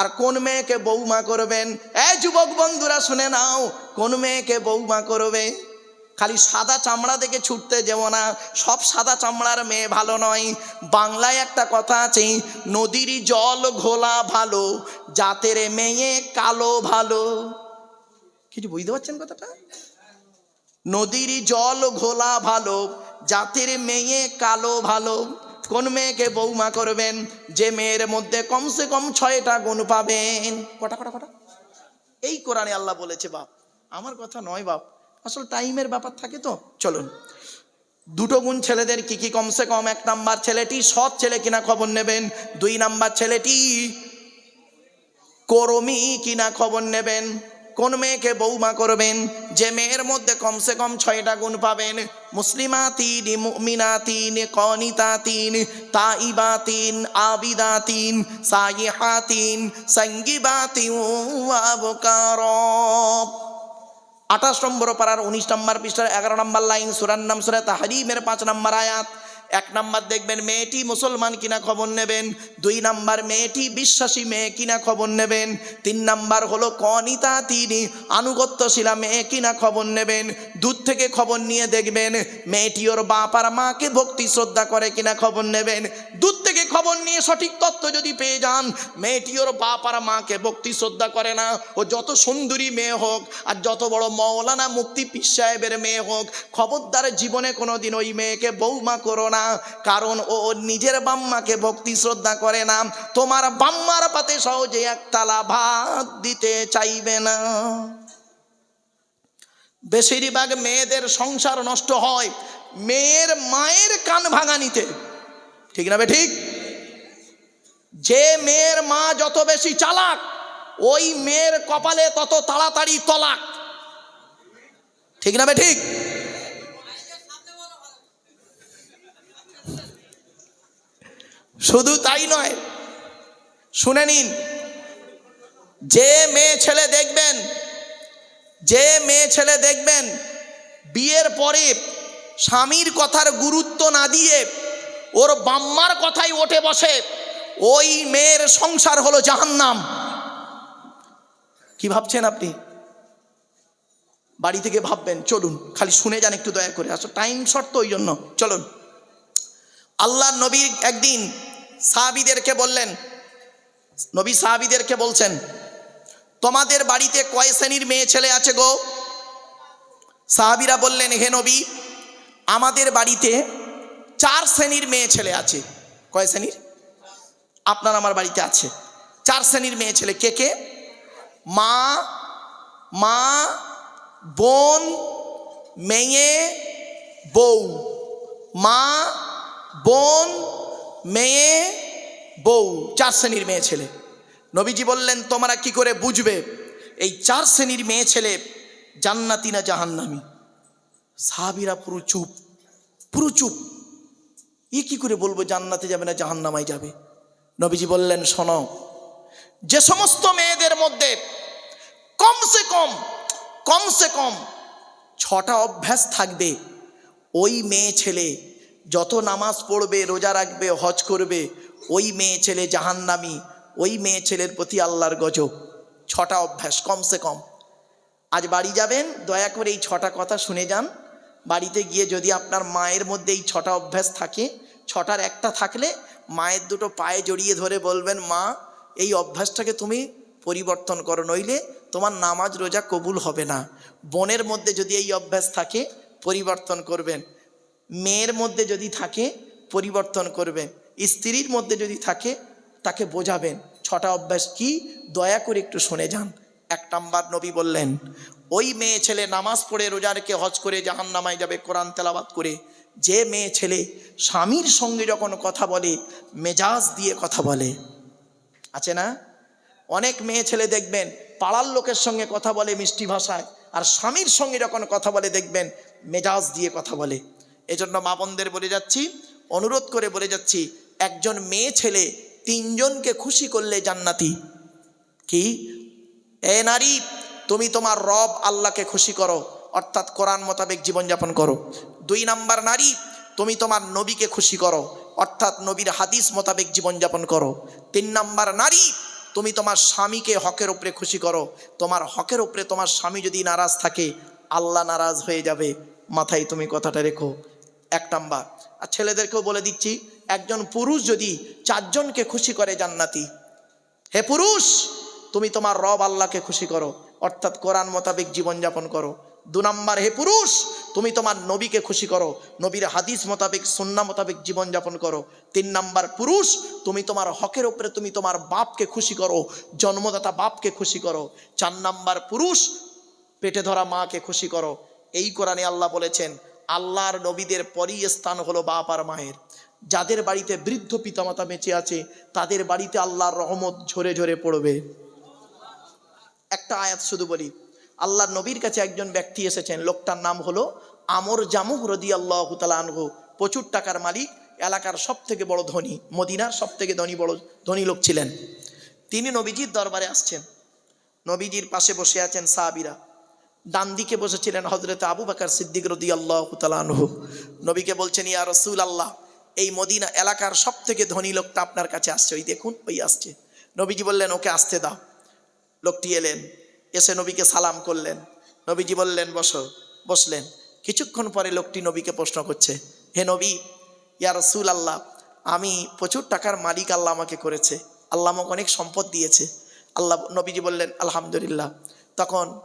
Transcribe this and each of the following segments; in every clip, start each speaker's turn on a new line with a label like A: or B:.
A: আর কোন মেয়েকে বৌমা করবেন? এই যুবক বন্ধুরা, শুনে নাও, কোন মেয়েকে বৌমা করবে? খালি সাদা চামড়া দেখে ছুটতে যেও না, সব সাদা চামড়ার মেয়ে ভালো নয়। বাংলায় একটা কথা আছে, নদীর জল ঘোলা ভালো, জাতের মেয়ে কালো ভালো। কিছু বুঝতে পারছেন কথাটা? নদীর জল ঘোলা ভালো, জাতের মেয়ে কালো ভালো। কোন মেয়েকে বৌমা করবেন, যে মেয়ের মধ্যে কমসে কম ছয়টা গুণ পাবেন। কটা কটা কটা? এই কোরআনে আল্লাহ বলেছে, বাপ। আমার কথা নয়, বাপ। আসল টাইমের ব্যাপার থাকে তো। চলুন। দুটো গুণ ছেলেদের কি কি কমসে কম? এক নাম্বার ছেলেটি সৎ ছেলে কিনা খবর নেবেন। দুই নাম্বার ছেলেটি করমি কিনা খবর নেবেন। কোন মেয়েকে বৌমা করবেন? যে মেয়ের মধ্যে কমসে কম ছয়টা গুণ পাবেন। মুসলিমা তিন মুমিনা তিন কনিতা তিন তাইবা তিন আবিদা তিন সাইহা তিন সঙ্গীবা তিন আঠাশ নম্বর পাড়ার উনিশ নম্বর পৃষ্ঠার এগারো নম্বর লাইন সুরান নাম সুরা তাহারিমের পাঁচ নম্বর আয়াত। এক নাম্বার দেখবেন মেয়েটি মুসলমান কিনা খবর নেবেন, দুই নাম্বার মেয়েটি বিশ্বাসী মেয়ে কিনা খবর নেবেন, তিন নাম্বার হলো কনিতা তিনি আনুগত্যশীলা মেয়ে কিনা খবর নেবেন, দূর থেকে খবর নিয়ে দেখবেন মেয়েটি ওর বাপ আর মাকে ভক্তি শ্রদ্ধা করে কিনা খবর নেবেন, দূর থেকে খবর নিয়ে সঠিক তথ্য যদি পেয়ে যান, মেয়েটি ওর বাপ আর মাকে ভক্তি শ্রদ্ধা করে না, ও যত সুন্দরী মেয়ে হোক আর যত বড় মৌলানা মুক্তি পীর সাহেবের মেয়ে হোক, খবরদার জীবনে কোনোদিন ওই মেয়েকে বৌমা করো না। কারণ ও নিজের বাম্মাকে ভক্তি, শ্রদ্ধা করে না। তোমার বাম্মার পাতে সহজে একতলা ভাত দিতে চাইবে না। বেশিরভাগ মেয়েদের সংসার নষ্ট হয় মেয়ের মায়ের কান ভাঙানিতে ঠিক না বে, ঠিক? যে মেয়ের মা যত বেশি চালাক, ওই মেয়ের কপালে তত তাড়াতাড়ি তলাক। ঠিক না বে, ঠিক? শুধু তাই নয়। শুনে নিন, যে মেয়ে ছেলে দেখবেন, যে মেয়ে ছেলে দেখবেন, বিয়ের পরে স্বামীর কথার গুরুত্ব না দিয়ে ওর বাম্মার কথাই ওঠে বসে, ওই মেয়ের সংসার হলো জাহান্নাম। কি ভাবছেন আপনি? বাড়ি থেকে ভাববেন, চলুন, খালি শুনে যান একটু দয়া করে, আসো টাইম শর্ট তো ওই জন্য, চলুন। আল্লাহ নবীর একদিন সাহাবিদেরকে বললেন, নবী সাহাবিদেরকে বলছেন, তোমাদের বাড়িতে কয় শ্রেণির মেয়ে ছেলে আছে গো? সাহাবিরা বললেন, হে নবী, আমাদের বাড়িতে চার শ্রেণির মেয়ে ছেলে আছে। কয় শ্রেণির? আপনার আমার বাড়িতে আছে। চার শ্রেণির মেয়ে ছেলে। কে কে? মা মা, বোন, মেয়ে, বউ। মা, বোন মেয়ে, বউ, চার শ্রেণির মেয়ে ছেলে। নবীজি বললেন, তোমরা কি করে বুঝবে? এই চার শ্রেণির মেয়ে ছেলে জান্নাতি না জাহান্নামি? সাহাবিরা পুরো চুপ পুরো চুপ। ই কি করে বলব, জান্নাতে যাবে না, জাহান্নামায় যাবে? নবীজি বললেন, শোনো, যে সমস্ত মেয়েদের মধ্যে কমসে কম কমসে কম ছটা অভ্যাস থাকবে। ওই মেয়ে ছেলে যত নামাজ পড়বে, রোজা রাখবে, হজ করবে, ওই মেয়ে ছেলে জাহান্নামি, ওই মেয়ে ছেলের প্রতি আল্লাহর গজব। ছটা অভ্যাস, কমসে কম। আজ বাড়ি যাবেন, দয়া করে এই ছটা কথা শুনে যান। বাড়িতে গিয়ে যদি আপনার মায়ের মধ্যে এই ছটা অভ্যাস থাকে, ছটার একটা থাকলে মায়ের দুটো পায়ে জড়িয়ে ধরে বলবেন, মা, এই অভ্যাসটাকে তুমি পরিবর্তন করো, নইলে তোমার নামাজ, রোজা কবুল হবে না। বনের মধ্যে যদি এই অভ্যাস থাকে, পরিবর্তন করবেন। মেয়ের মধ্যে যদি থাকে, পরিবর্তন করবেন। স্ত্রীর মধ্যে যদি থাকে, তাকে বোঝাবেন। ছটা অভ্যাস কি? দয়া করে একটু শুনে যান। এক নাম্বার নবী বললেন, ওই মেয়ে ছেলে নামাজ পড়ে রোজারকে হজ করে জাহান নামায় যাবে, কোরআন তেলাবাদ করে। যে মেয়ে ছেলে স্বামীর সঙ্গে যখন কথা বলে, মেজাজ দিয়ে কথা বলে। আছে না? অনেক মেয়ে ছেলে দেখবেন, পাড়ার লোকের সঙ্গে কথা বলে মিষ্টি ভাষায়, আর স্বামীর সঙ্গে যখন কথা বলে দেখবেন, মেজাজ দিয়ে কথা বলে। এজন্য মা বোনদের বলে যাচ্ছি, অনুরোধ করে বলে যাচ্ছি, একজন মেয়ে ছেলে তিনজনকে খুশি করলে জান্নাতি। কি? এ নারী, তুমি তোমার রব আল্লাহকে খুশি করো, অর্থাৎ কোরআন মোতাবেক জীবনযাপন করো। দুই নাম্বার নারী, তুমি তোমার নবীকে খুশি করো, অর্থাৎ নবীর হাদিস মোতাবেক জীবনযাপন করো। তিন নাম্বার নারী, তুমি তোমার স্বামীকে হকের উপরে খুশি করো, তোমার হকের উপরে তোমার স্বামী যদি নারাজ থাকে, আল্লাহ নারাজ হয়ে যাবে। মাথায় তুমি কথাটা রেখো। এক নাম্বার। আর ছেলেদেরকেও বলে দিচ্ছি, একজন পুরুষ যদি চারজনকে খুশি করে জান্নাতি, হে পুরুষ, তুমি তোমার রব আল্লাহকে খুশি করো, অর্থাৎ কোরআন মোতাবেক জীবনযাপন করো। দু নম্বর, হে পুরুষ, তুমি তোমার নবীকে খুশি করো, নবীর হাদিস মোতাবেক সুন্না মোতাবেক জীবনযাপন করো। তিন নাম্বার, পুরুষ, তুমি তোমার হকের ওপরে তুমি তোমার বাপকে খুশি করো, জন্মদাতা বাপকে খুশি করো। চার নাম্বার, পুরুষ, পেটে ধরা মাকে খুশি করো। এই কোরআনে আল্লাহ বলেছেন আল্লাহর নবীদের পরই স্থান হলো বাপ আর মায়ের। যাদের বাড়িতে বৃদ্ধ পিতামাতা বেঁচে আছে, তাদের বাড়িতে আল্লাহর রহমত ঝরে ঝরে পড়বে। একটা আয়াত শুধু বলি, আল্লাহর নবীর কাছে একজন ব্যক্তি এসেছেন, লোকটার নাম হলো আমর জামুক রদি আল্লাহ আনহু। প্রচুর টাকার মালিক, এলাকার সব থেকে বড় ধনী, মদিনার সব থেকে ধনী বড়, ধনী লোক ছিলেন। তিনি নবীজির দরবারে আসছেন। নবীজির পাশে বসে আছেন সাহাবিরা। ডান দিকে বসেছিলেন হজরত আবু বাকার সিদ্দিক রদি আল্লাহ আনহু। নবীকে বলছেন, ইয়া রসুল আল্লাহ এই মদিনা এলাকার সব থেকে ধনী লোকটা আপনার কাছে আসছে। ওই দেখুন, ওই আসছে। নবীজি বললেন, ওকে আসতে দাও। লোকটি এলেন, এসে নবীকে সালাম করলেন। নবীজি বললেন, বসো। বসলেন। কিছুক্ষণ পরে লোকটি নবীকে প্রশ্ন করছে, হে নবী, ইয়া রসুল আল্লাহ আমি প্রচুর টাকার মালিক আল্লাহ আমাকে করেছে। আল্লাহ আমাকে অনেক সম্পদ দিয়েছে। আল্লাহ, নবীজি বললেন, আলহামদুলিল্লাহ। তখন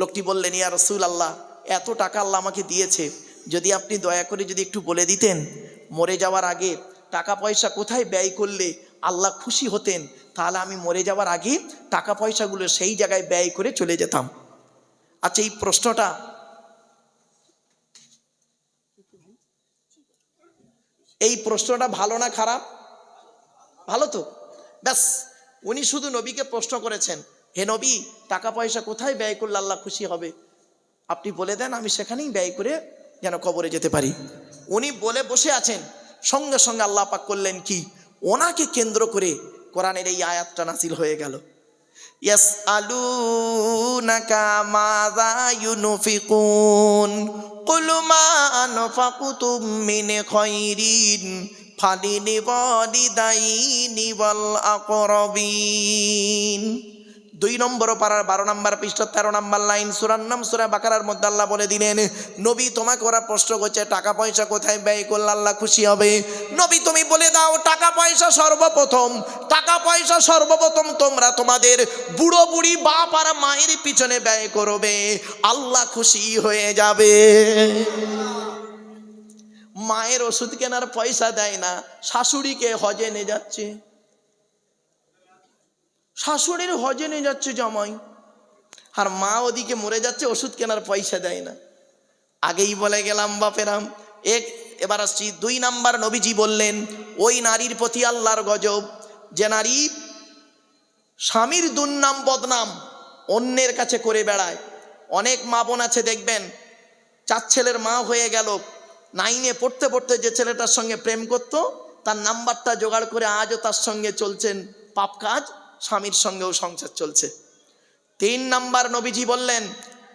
A: লোকটি বললেন, ইয়া রসুল আল্লাহ এত টাকা আল্লাহ আমাকে দিয়েছে। যদি আপনি দয়া করে যদি একটু বলে দিতেন, মরে যাওয়ার আগে টাকা পয়সা কোথায় ব্যয় করলে আল্লাহ খুশি হতেন, তাহলে আমি মরে যাওয়ার আগে টাকা পয়সাগুলো সেই জায়গায় ব্যয় করে চলে যেতাম। আচ্ছা এই প্রশ্নটা এই প্রশ্নটা ভালো না খারাপ? ভালো তো? ব্যাস, উনি শুধু নবীকে প্রশ্ন করেছেন। হে নবী টাকা পয়সা কোথায় ব্যয় করলে আল্লাহ খুশি হবে? আপনি বলে দেন, আমি সেখানেই ব্যয় করে যেন কবরে যেতে পারি। উনি বলে বসে আছেন। সঙ্গে সঙ্গে আল্লাহ পাক করলেন কি? ওনাকে কেন্দ্র করে কোরআনের এই আয়াতটা নাসিল হয়ে গেল। ইয়াস আলু নাকা মাযা ইউনফিকুন, কুল মা আনফাকুতুম মিন খায়রিন ফালিলিওয়ালিদাইনি ওয়াল আকরাবিন। দুই নম্বর পাড়ার বারো নম্বর পৃষ্ঠ, তেরো নম্বর লাইন সুরার নাম সুরা বাকারার মধ্যে আল্লাহ বলে দিলেন, নবী, তোমাকে ওরা প্রশ্ন করছে টাকা পয়সা কোথায় ব্যয় করলে আল্লাহ খুশি হবে? নবী, তুমি বলে দাও টাকা পয়সা সর্বপ্রথম টাকা পয়সা সর্বপ্রথম তোমরা তোমাদের বুড়ো বুড়ি বাপ আর মায়ের পিছনে ব্যয় করবে, আল্লাহ খুশি হয়ে যাবে। মায়ের ওষুধ কেনার পয়সা দেয় না, শাশুড়িকে হজে নিয়ে যাচ্ছে। শাশুড়ির হজে নিয়ে যাচ্ছে জামাই। আর মা ওদিকে মরে যাচ্ছে, ওষুধ কেনার পয়সা দেয় না। আগেই বলে গেলাম বাপেরাম এক, এবার আসছি, দুই নাম্বার নবীজি বললেন, ওই নারীর প্রতি আল্লাহর গজব। যে নারী স্বামীর দুর্নাম বদনাম অন্যের কাছে করে বেড়ায়। অনেক মা বোন আছে, দেখবেন, চার ছেলের মা হয়ে গেল। নাইনে পড়তে পড়তে যে ছেলেটার সঙ্গে প্রেম করত, তার নাম্বারটা জোগাড় করে আজও তার সঙ্গে চলছেন পাপ কাজ। স্বামীর সঙ্গেও সংসার চলছে। তিন নাম্বার নবীজি বললেন,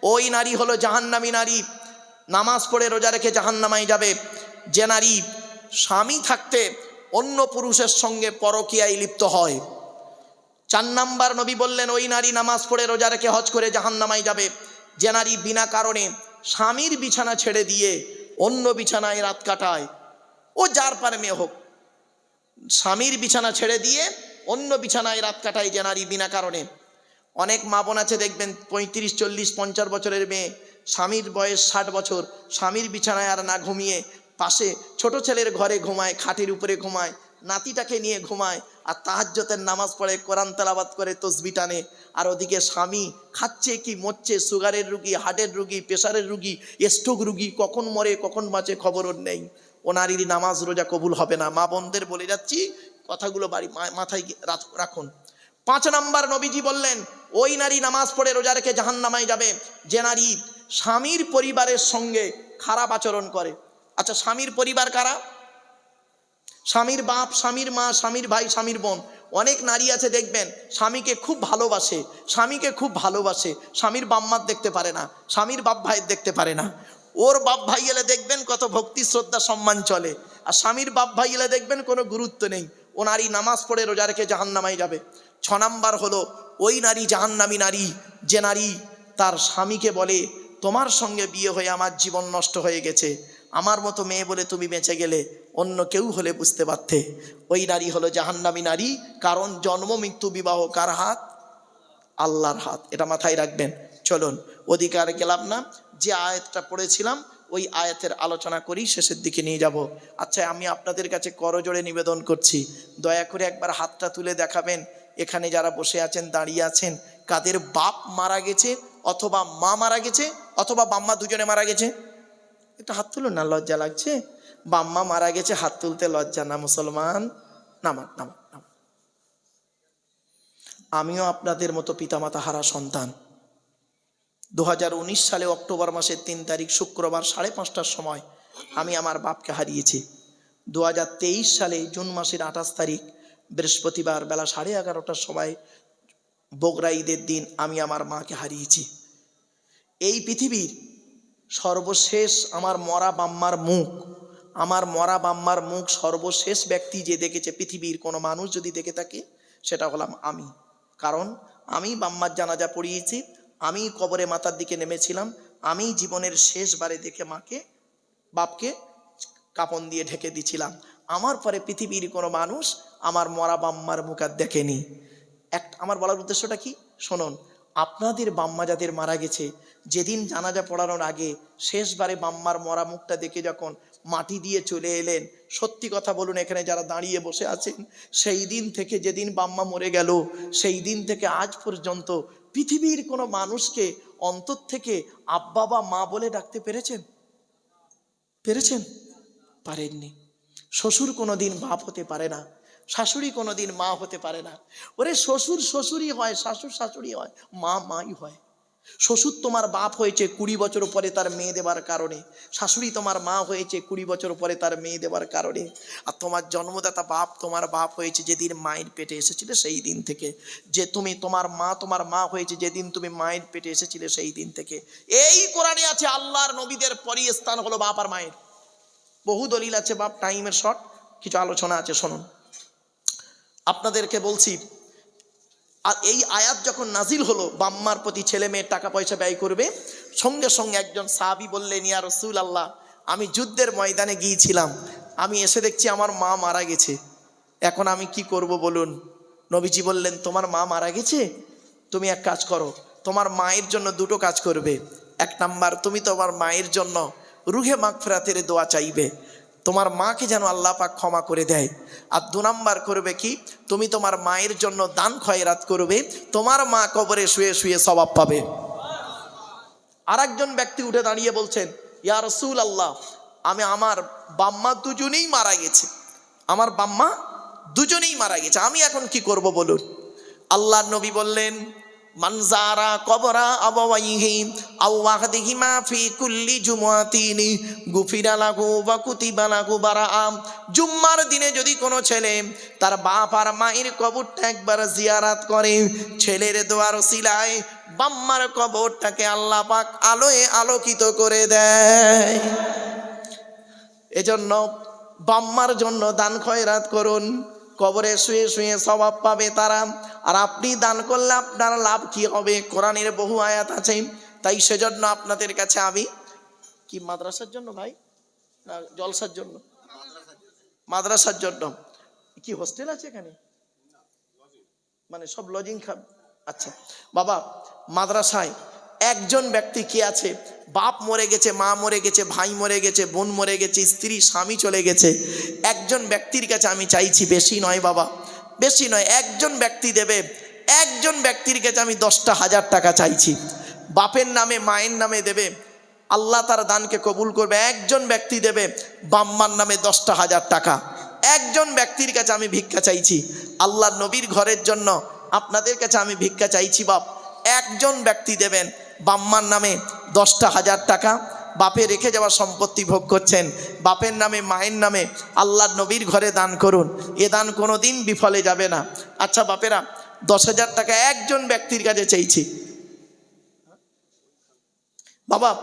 A: ওই নারী হলো জাহান্নামী নারী। নামাজ পড়ে রোজা রেখে জাহান্নামাই যাবে। যে নারী স্বামী থাকতে অন্য পুরুষের সঙ্গে পরকীয়ায় লিপ্ত হয়। চার নাম্বার নবী বললেন, ওই নারী নামাজ পড়ে রোজা রেখে হজ করে জাহান্নামাই যাবে। যে নারী বিনা কারণে স্বামীর বিছানা ছেড়ে দিয়ে অন্য বিছানায় রাত কাটায়, ও যার পারে মেয়ে হোক, স্বামীর বিছানা ছেড়ে দিয়ে অন্য বিছানায় রাত কাটায় যে নারী বিনা কারণে। অনেক মা বোন আছে, দেখবেন পঁয়ত্রিশ, চল্লিশ, পঞ্চাশ বছরের মেয়ে, স্বামীর বয়স ষাট বছর, স্বামীর বিছানায় আর না ঘুমিয়ে পাশে ছোট ছেলের ঘরে ঘুমায়, খাটের উপরে ঘুমায়, নাতিটাকে নিয়ে ঘুমায় আর তাহাজ্যতের নামাজ পড়ে, কোরআন তেলাবাত করে, তসবি টানে। আর ওদিকে স্বামী খাচ্ছে কি মরছে, সুগারের রুগী, হার্টের রুগী প্রেশারের রুগী, স্ট্রোক রুগী, কখন মরে, কখন বাঁচে খবর ওর নেই। ও নারীর নামাজ রোজা কবুল হবে না। মা বোনদের বলে যাচ্ছি কথাগুলো বাড়ি মাথায় রাখুন। পাঁচ নাম্বার নবীজি বললেন, ওই নারী নামাজ পড়ে রোজা রেখে জাহান্নামায় যাবে। যে নারী স্বামীর পরিবারের সঙ্গে খারাপ আচরণ করে। আচ্ছা স্বামীর পরিবার কারা? স্বামীর বাপ, স্বামীর মা, স্বামীর ভাই, স্বামীর বোন। অনেক নারী আছে, দেখবেন, স্বামীকে খুব ভালোবাসে, স্বামীকে খুব ভালোবাসে। স্বামীর বাম্মার দেখতে পারে না, স্বামীর বাপ ভাইয়ের দেখতে পারে না। ওর বাপ ভাই এলে দেখবেন কত ভক্তি, শ্রদ্ধা, সম্মান চলে। আর স্বামীর বাপ ভাই এলে দেখবেন কোনো গুরুত্ব নেই। ও নারী নামাজ পড়ে রোজা রেখে জাহান্নামায় যাবে। ছ নাম্বার হলো, ওই নারী জাহান্নামী নারী, যে নারী তার স্বামীকে বলে, তোমার সঙ্গে বিয়ে হয়ে আমার জীবন নষ্ট হয়ে গেছে। আমার মতো মেয়ে বলে তুমি বেঁচে গেলে অন্য কেউ হলে বুঝতে পারতে। ওই নারী হলো জাহান্নামী নারী, কারণ জন্ম, মৃত্যু, বিবাহ কার হাত? আল্লাহর হাত। এটা মাথায় রাখবেন। চলুন, অধিকার গেলাম না। যে আয়াতটা পড়েছিলাম ওই আয়াতের আলোচনা করি, শেষের দিকে নিয়ে যাব। আচ্ছা আমি আপনাদের কাছে করজোড়ে নিবেদন করছি। দয়া করে একবার হাতটা তুলে দেখাবেন, এখানে যারা বসে আছেন, দাঁড়িয়ে আছেন, কাদের বাপ মারা গেছে অথবা মা মারা গেছে অথবা বাম্মা দুজনে মারা গেছে? একটা হাত তুলুন না, লজ্জা লাগছে? বাম্মা মারা গেছে, হাত তুলতে লজ্জা না, মুসলমান? নামান নামান আমিও আপনাদের মতো পিতামাতা হারা সন্তান। দু হাজার উনিশ সালে অক্টোবর মাসের তিন তারিখ শুক্রবার সাড়ে পাঁচটার সময় আমি আমার বাপকে হারিয়েছি। দু হাজার তেইশ সালে জুন মাসের আঠাশ তারিখ বৃহস্পতিবার বেলা সাড়ে এগারোটার সময় বগরা ঈদের দিন আমি আমার মাকে হারিয়েছি। এই পৃথিবীর সর্বশেষ আমার মরা বাম্মার মুখ, আমার মরা বাম্মার মুখ সর্বশেষ ব্যক্তি যে দেখেছে পৃথিবীর কোনো মানুষ যদি দেখে থাকে, সেটা হলাম আমি। কারণ আমি বাম্মার জানাজা পড়িয়েছি আমি কবরে মাতার দিকে নেমেছিলাম, আমি জীবনের শেষবারে দেখে মাকে, বাপকে কাপন দিয়ে ঢেকে দিছিলাম। আমার পরে পৃথিবীর কোনো মানুষ আমার মরা বাম্মার মুখ আর দেখেনি। এক, আমার বলার উদ্দেশ্যটা কি? শুনুন, আপনাদের বাম্মা যাদের মারা গেছে যেদিন জানাজা পড়ানোর আগে শেষবারে বাম্মার মরা মুখটা দেখে যখন মাটি দিয়ে চলে এলেন, সত্যি কথা বলুন, এখানে যারা দাঁড়িয়ে বসে আছেন, সেই দিন থেকে যেদিন বাম্মা মরে গেল, সেই দিন থেকে আজ পর্যন্ত পৃথিবীর কোনো মানুষকে অন্তর থেকে আব্বা বা মা বলে ডাকতে পেরেছেন? পেরেছেন? পারেননি। শ্বশুর কোনোদিন বাপ হতে পারে না, শাশুড়ি কোনোদিন মা হতে পারে না। ওরে শ্বশুর শ্বশুরই হয়, শাশুর শাশুড়ি হয়, মা মাই হয়। শ্বশুর তোমার বাপ হয়েছে কুড়ি বছর পরে তার মেয়ে দেবার কারণে। শাশুড়ি তোমার মা হয়েছে কুড়ি বছর পরে তার মেয়ে দেবার কারণে। আর তোমার জন্মদাতা বাপ তোমার বাপ হয়েছে যেদিন মায়ের পেটে এসেছিলে সেই দিন থেকে। যে তুমি তোমার মা তোমার মা হয়েছে যেদিন তুমি মায়ের পেটে এসেছিলে সেই দিন থেকে। এই কোরআনে আছে আল্লাহর নবীদের পরই স্থান হলো বাপ আর মায়ের। বহু দলিল আছে বাপ টাইমের শর্ট কিছু আলোচনা আছে, শুনুন। আপনাদেরকে বলছি আর এই আয়াত যখন নাজিল হলো, বাম্মার প্রতি ছেলে মেয়ের টাকা পয়সা ব্যয় করবে, সঙ্গে সঙ্গে একজন সাহাবি বললেন, ইয়া রসুল আল্লাহ আমি যুদ্ধের ময়দানে গিয়েছিলাম, আমি এসে দেখছি আমার মা মারা গেছে। এখন আমি কি করব বলুন? নবীজি বললেন, তোমার মা মারা গেছে? তুমি এক কাজ করো, তোমার মায়ের জন্য দুটো কাজ করবে। এক নাম্বার, তুমি তোমার মায়ের জন্য রুহে মাগফেরাতের দোয়া চাইবে। তোমার মাকে যেন আল্লাহ পাক ক্ষমা করে দেয়। আর দু নাম্বার করবে কি? তুমি তোমার মায়ের জন্য দান খয়রাত করবে, তোমার মা কবরে শুয়ে শুয়ে স্বভাব পাবে। আর একজন ব্যক্তি উঠে দাঁড়িয়ে বলছেন, ইয়া রসুল আল্লাহ আমি আমার বাম্মা দুজনেই মারা গেছে। আমার বাম্মা দুজনেই মারা গেছে, আমি এখন কি করব বলুন? আল্লাহ নবী বললেন মানজারা কবরা আবাওয়াইহি আওয়াহদিহিমা ফি কুল্লি জুমুয়াতিনি গুফিরা লাহু ওয়া কুতিবা লাহু বারাআম জুম্মার দিনে যদি কোনো ছেলে তার বাপ আর মায়ের কবরটা একবার জিয়ারাত করে, ছেলের দোয়ার সিলায় বাম্মার কবরটাকে আল্লাহ পাক আলোয় আলোকিত করে দেয়। এজন্য বাম্মার জন্য দান খয়রাত করুন। কবরে শুয়ে শুয়ে স্বভাব পাবে তারা। আর আপনি দান করলে আপনার লাভ কি হবে? কোরআনের বহু আয়াত আছে। তাই সেজন্য আপনাদের কাছে আমি কি, মাদ্রাসার জন্য ভাই? না, জলসার জন্য? মাদ্রাসার জন্য। কি, হোস্টেল আছে এখানে? মানে সব লজিং খাব। আচ্ছা বাবা, মাদ্রাসায় একজন ব্যক্তি কি আছে? বাপ মরে গেছে, মা মরে গেছে, ভাই মরে গেছে, বোন মরে গেছে, স্ত্রী, স্বামী চলে গেছে। একজন ব্যক্তির কাছে আমি চাইছি, বেশি নয় বাবা, বেশি নয়, একজন ব্যক্তি দেবে। একজন ব্যক্তির কাছে আমি দশটা হাজার টাকা চাইছি। বাপের নামে, মায়ের নামে দেবে। আল্লাহ তার দানকে কবুল করবে। একজন ব্যক্তি দেবে, বাম্মার নামে দশটা হাজার টাকা। একজন ব্যক্তির কাছে আমি ভিক্ষা চাইছি। আল্লাহ নবীর ঘরের জন্য আপনাদের কাছে আমি ভিক্ষা চাইছি বাপ। একজন ব্যক্তি দেবেন বাম্মার নামে দশটা হাজার টাকা, বাপে রেখে যাওয়া সম্পত্তি ভোগ করছেন। বাপের নামে, মায়ের নামে আল্লাহ নবীর ঘরে দান করুন। এ দান কোনো দিন বিফলে যাবে না। আচ্ছা বাপেরা, দশ হাজার টাকা একজন ব্যক্তির কাছে চাইছি। বাবা,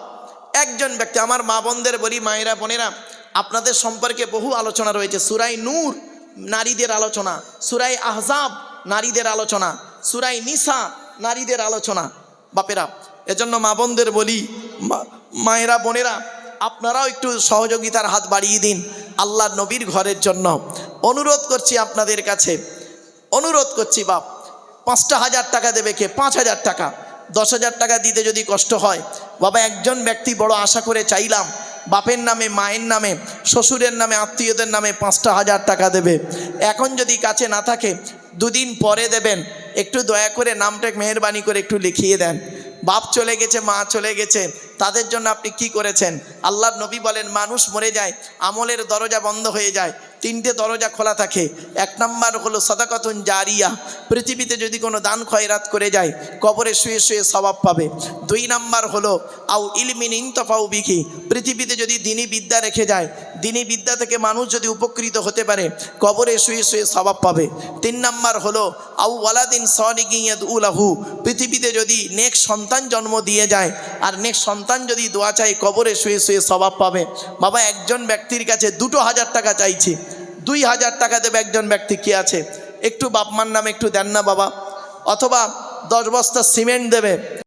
A: একজন ব্যক্তি, আমার মা বোনদের বলি, মায়েরা, বোনেরা, আপনাদের সম্পর্কে বহু আলোচনা রয়েছে। সুরাই নূর, নারীদের আলোচনা। সুরাই আহজাব, নারীদের আলোচনা। সুরাই নিসা, নারীদের আলোচনা। বাপেরা এজন্য মা বোনদের বলি মায়েরা, বোনেরা, আপনারাও একটু সহযোগিতার হাত বাড়িয়ে দিন আল্লাহ নবীর ঘরের জন্য। অনুরোধ করছি আপনাদের কাছে, অনুরোধ করছি বাপ, পাঁচটা হাজার টাকা দেবে কে? পাঁচ হাজার টাকা। দশ হাজার টাকা দিতে যদি কষ্ট হয়, বাবা, একজন ব্যক্তি বড় আশা করে চাইলাম, বাপের নামে, মায়ের নামে, শ্বশুরের নামে, আত্মীয়দের নামে পাঁচটা হাজার টাকা দেবে। এখন যদি কাছে না থাকে, দুদিন পরে দেবেন। একটু দয়া করে নামটা, মেহরবানি করে একটু লিখিয়ে দেন। বাপ চলে গেছে, মা চলে গেছে, তাদের জন্য আপনি কি করেছেন? আল্লাহর নবী বলেন, মানুষ মরে যায়, আমলের দরজা বন্ধ হয়ে যায়। তিনটে দরজা খোলা থাকে। এক নাম্বার হলো সদাকতুন জারিয়া। পৃথিবীতে যদি কোনো দান খয়রাত করে যায়, কবরে শুয়ে শুয়ে স্বভাব পাবে। দুই নাম্বার হলো আউ ইলমিন ইন্তফাউ বিখি পৃথিবীতে যদি দিনী বিদ্যা রেখে যায়, দিনী বিদ্যা থেকে মানুষ যদি উপকৃত হতে পারে, কবরে শুয়ে শুয়ে স্বভাব পাবে। তিন নাম্বার হলো আউ ওয়ালাদিন সনিগিয়াদ উলাহু পৃথিবীতে যদি নেক সন্তান জন্ম দিয়ে যায়, আর নেক সন্তান যদি দোয়া চায়, কবরে শুয়ে শুয়ে স্বভাব পাবে। বাবা, একজন ব্যক্তির কাছে দুটো হাজার টাকা চাইছি। দুই হাজার টাকা দেবে একজন ব্যক্তি কি আছে? একটু বাপমার নামে একটু দেন না বাবা। অথবা দশ বস্তা সিমেন্ট দেবে।